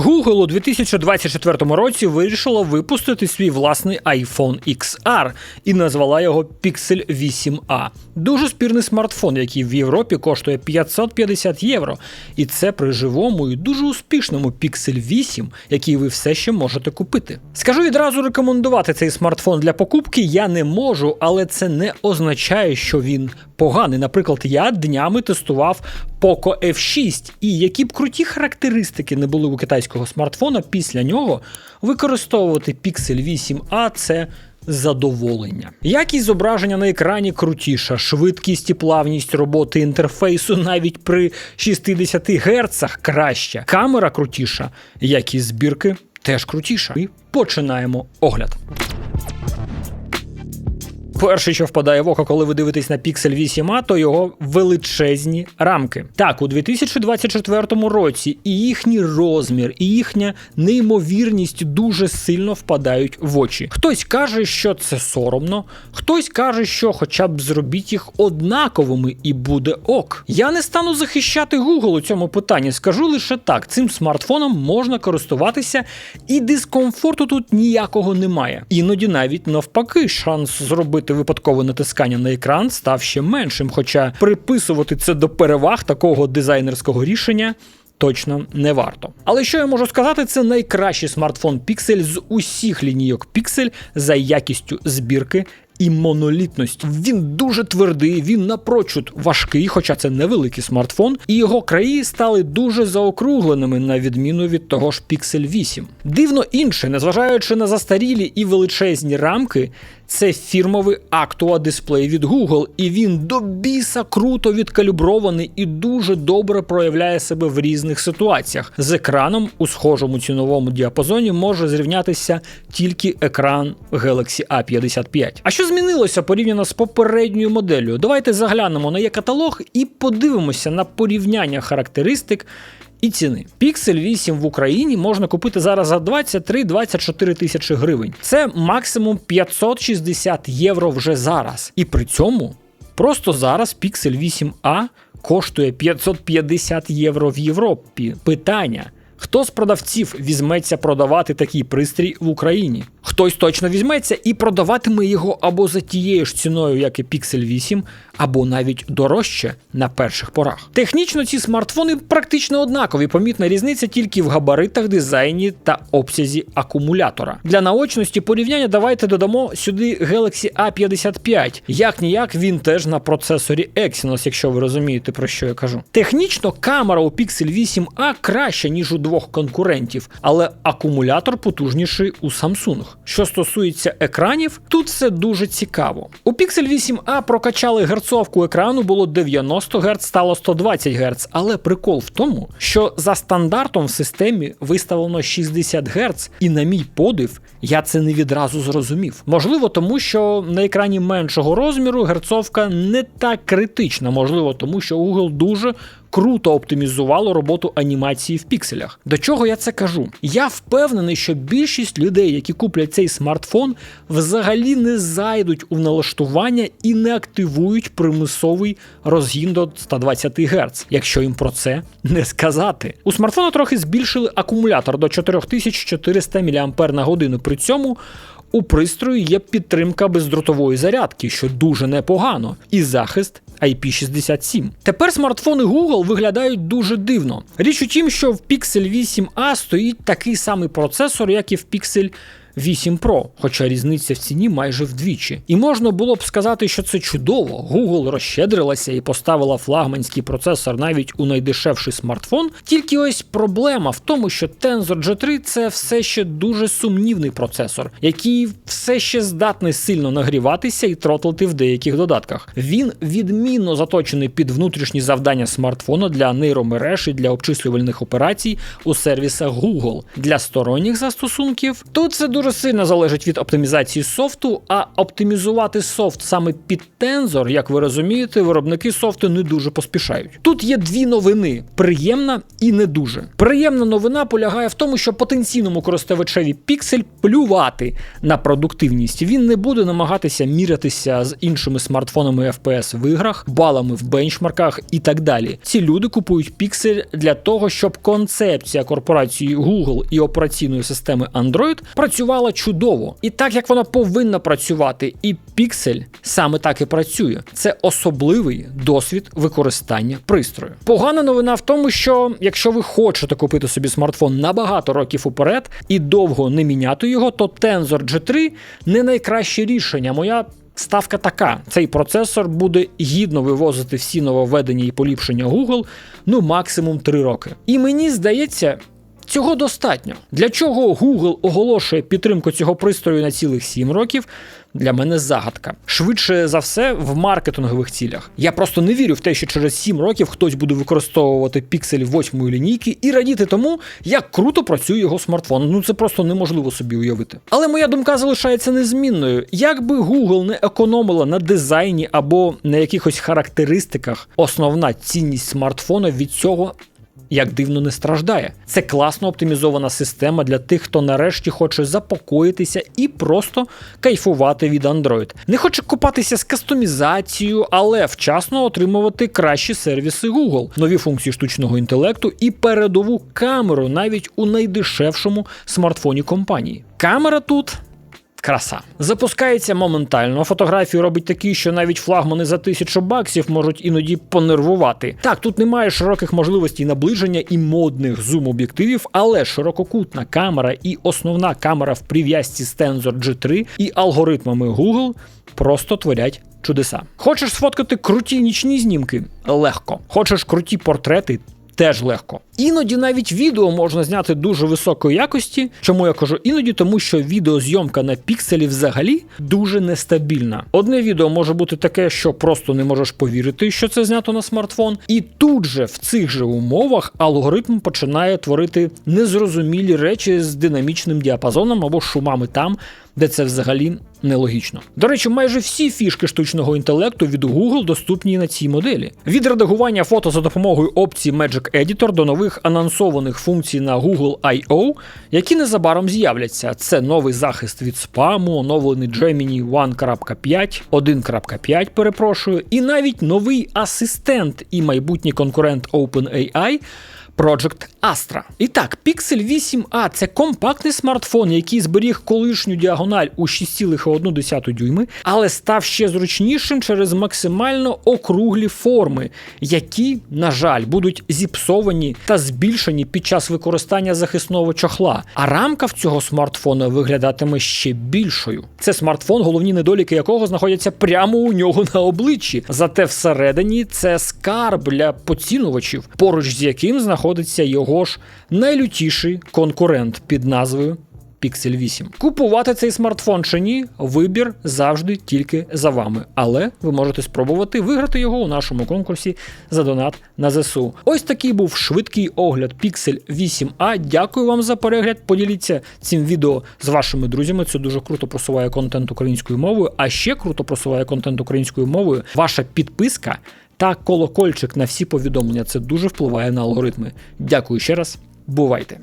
Google у 2024 році вирішила випустити свій власний iPhone XR і назвала його Pixel 8a. Дуже спірний смартфон, який в Європі коштує 550 євро. І це при живому і дуже успішному Pixel 8, який ви все ще можете купити. Скажу відразу рекомендувати цей смартфон для покупки я не можу, але це не означає, що він поганий. Наприклад, я днями тестував Poco F6, і які б круті характеристики не були у китайського смартфона, після нього використовувати Pixel 8a це задоволення. Якість зображення на екрані крутіша, швидкість і плавність роботи інтерфейсу навіть при 60 Гц краща, камера крутіша, якість збірки теж крутіша. І починаємо огляд. Перше, що впадає в око, коли ви дивитесь на Pixel 8a, то його величезні рамки. Так, у 2024 році і їхній розмір, і їхня неймовірність дуже сильно впадають в очі. Хтось каже, що це соромно, хтось каже, що хоча б зробіть їх однаковими і буде ок. Я не стану захищати Google у цьому питанні. Скажу лише так: цим смартфоном можна користуватися, і дискомфорту тут ніякого немає. Іноді навіть навпаки, шанс зробити випадкове натискання на екран став ще меншим, хоча приписувати це до переваг такого дизайнерського рішення. Точно не варто. Але що я можу сказати, це найкращий смартфон Pixel з усіх лінійок Pixel за якістю збірки і монолітності. Він дуже твердий, він напрочуд важкий, хоча це невеликий смартфон, і його краї стали дуже заокругленими, на відміну від того ж Pixel 8. Дивно інше, незважаючи на застарілі і величезні рамки, це фірмовий Actua дисплей від Google, і він до біса круто відкалібрований і дуже добре проявляє себе в різних ситуаціях. З екраном у схожому ціновому діапазоні може зрівнятися тільки екран Galaxy A55. А що змінилося порівняно з попередньою моделлю? Давайте заглянемо на є каталог і подивимося на порівняння характеристик. І ціни. Pixel 8 в Україні можна купити зараз за 23-24 тисячі гривень. Це максимум 560 євро вже зараз. І при цьому просто зараз Pixel 8a коштує 550 євро в Європі. Питання. Хто з продавців візьметься продавати такий пристрій в Україні? Хтось точно візьметься і продаватиме його або за тією ж ціною, як і Pixel 8, або навіть дорожче на перших порах. Технічно ці смартфони практично однакові. Помітна різниця тільки в габаритах, дизайні та обсязі акумулятора. Для наочності порівняння давайте додамо сюди Galaxy A55. Як ніяк він теж на процесорі Exynos, якщо ви розумієте про що я кажу. Технічно камера у Pixel 8a краща, ніж у двох конкурентів, але акумулятор потужніший у Samsung. Що стосується екранів, тут все дуже цікаво. У Pixel 8a прокачали герцовку екрану, було 90 Гц, стало 120 Гц, але прикол в тому, що за стандартом в системі виставлено 60 Гц, і на мій подив, я це не відразу зрозумів. Можливо, тому що на екрані меншого розміру герцовка не так критична, можливо, тому що Google дуже круто оптимізувало роботу анімації в пікселях. До чого я це кажу? Я впевнений, що більшість людей, які куплять цей смартфон, взагалі не зайдуть у налаштування і не активують примусовий розгін до 120 Гц, якщо їм про це не сказати. У смартфона трохи збільшили акумулятор до 4400 мАч. При цьому у пристрої є підтримка бездротової зарядки, що дуже непогано, і захист IP67. Тепер смартфони Google виглядають дуже дивно. Річ у тім, що в Pixel 8a стоїть такий самий процесор, як і в Pixel 8 Pro, хоча різниця в ціні майже вдвічі. І можна було б сказати, що це чудово. Google розщедрилася і поставила флагманський процесор навіть у найдешевший смартфон. Тільки ось проблема в тому, що Tensor G3 це все ще дуже сумнівний процесор, який все ще здатний сильно нагріватися і тротлити в деяких додатках. Він відмінно заточений під внутрішні завдання смартфона для нейромереж і для обчислювальних операцій у сервісах Google. Для сторонніх застосунків тут це дуже дуже сильно залежить від оптимізації софту, а оптимізувати софт саме під тензор, як ви розумієте, виробники софту не дуже поспішають. Тут є дві новини: приємна і не дуже. Приємна новина полягає в тому, що потенційному користувачеві Pixel плювати на продуктивність. Він не буде намагатися мірятися з іншими смартфонами FPS в іграх, балами в бенчмарках і так далі. Ці люди купують Pixel для того, щоб концепція корпорації Google і операційної системи Android працювала чудово. І так як вона повинна працювати, і Pixel саме так і працює. Це особливий досвід використання пристрою. Погана новина в тому, що якщо ви хочете купити собі смартфон на багато років уперед і довго не міняти його, то Tensor G3 не найкраще рішення. Моя Ставка така: цей процесор буде гідно вивозити всі нововведення і поліпшення Google ну максимум 3 роки. І мені здається. Цього достатньо. Для чого Google оголошує підтримку цього пристрою на цілих 7 років? Для мене загадка. Швидше за все, в маркетингових цілях. Я просто не вірю в те, що через 7 років хтось буде використовувати пікселі 8 лінійки і радіти тому, як круто працює його смартфон. Ну це просто неможливо собі уявити. Але моя думка залишається незмінною. Як би Google не економила на дизайні або на якихось характеристиках, основна цінність смартфона від цього як дивно не страждає. Це класно оптимізована система для тих, хто нарешті хоче запокоїтися і просто кайфувати від Android. Не хоче купатися з кастомізацією, але вчасно отримувати кращі сервіси Google, нові функції штучного інтелекту і передову камеру навіть у найдешевшому смартфоні компанії. Камера тут Краса. Запускається моментально. Фотографію робить такі, що навіть флагмани за тисячу баксів можуть іноді понервувати. Так, тут немає широких можливостей наближення і модних зум-об'єктивів, але ширококутна камера і основна камера в прив'язці з Tensor G3 і алгоритмами Google просто творять. Чудеса. Хочеш сфоткати круті нічні знімки? Легко. Хочеш круті портрети? теж легко. Іноді навіть відео можна зняти дуже високої якості. Чому я кажу іноді, тому що відеозйомка на пікселі взагалі дуже нестабільна. Одне відео може бути таке, що просто не можеш повірити, що це знято на смартфон, і тут же в цих же умовах алгоритм починає творити незрозумілі речі з динамічним діапазоном або шумами там, де це взагалі нелогічно. До речі, майже всі фішки штучного інтелекту від Google доступні на цій моделі. Від редагування фото за допомогою опції Magic Editor до нових анонсованих функцій на Google I.O., які незабаром з'являться. Це новий захист від спаму, оновлений Gemini 1.5, 1.5, перепрошую, і навіть новий асистент і майбутній конкурент OpenAI – Project Astra. І так, Pixel 8a це компактний смартфон, який зберіг колишню діагональ у 6,1 дюйми, але став ще зручнішим через максимально округлі форми, які, на жаль, будуть зіпсовані та збільшені під час використання захисного чохла. А рамка в цього смартфона виглядатиме ще більшою. Це смартфон, головні недоліки якого знаходяться прямо у нього на обличчі. Зате всередині це скарб для поцінувачів, поруч з яким знаходиться знаходиться його ж найлютіший конкурент під назвою Pixel 8. Купувати цей смартфон чи ні, вибір завжди тільки за вами. Але ви можете спробувати виграти його у нашому конкурсі за донат на ЗСУ. Ось такий був швидкий огляд Pixel 8a. Дякую вам за перегляд. Поділіться цим відео з вашими друзями. Це дуже круто просуває контент українською мовою. А ще круто просуває контент українською мовою. Ваша підписка та колокольчик на всі повідомлення. Це дуже впливає на алгоритми. Дякую ще раз. Бувайте!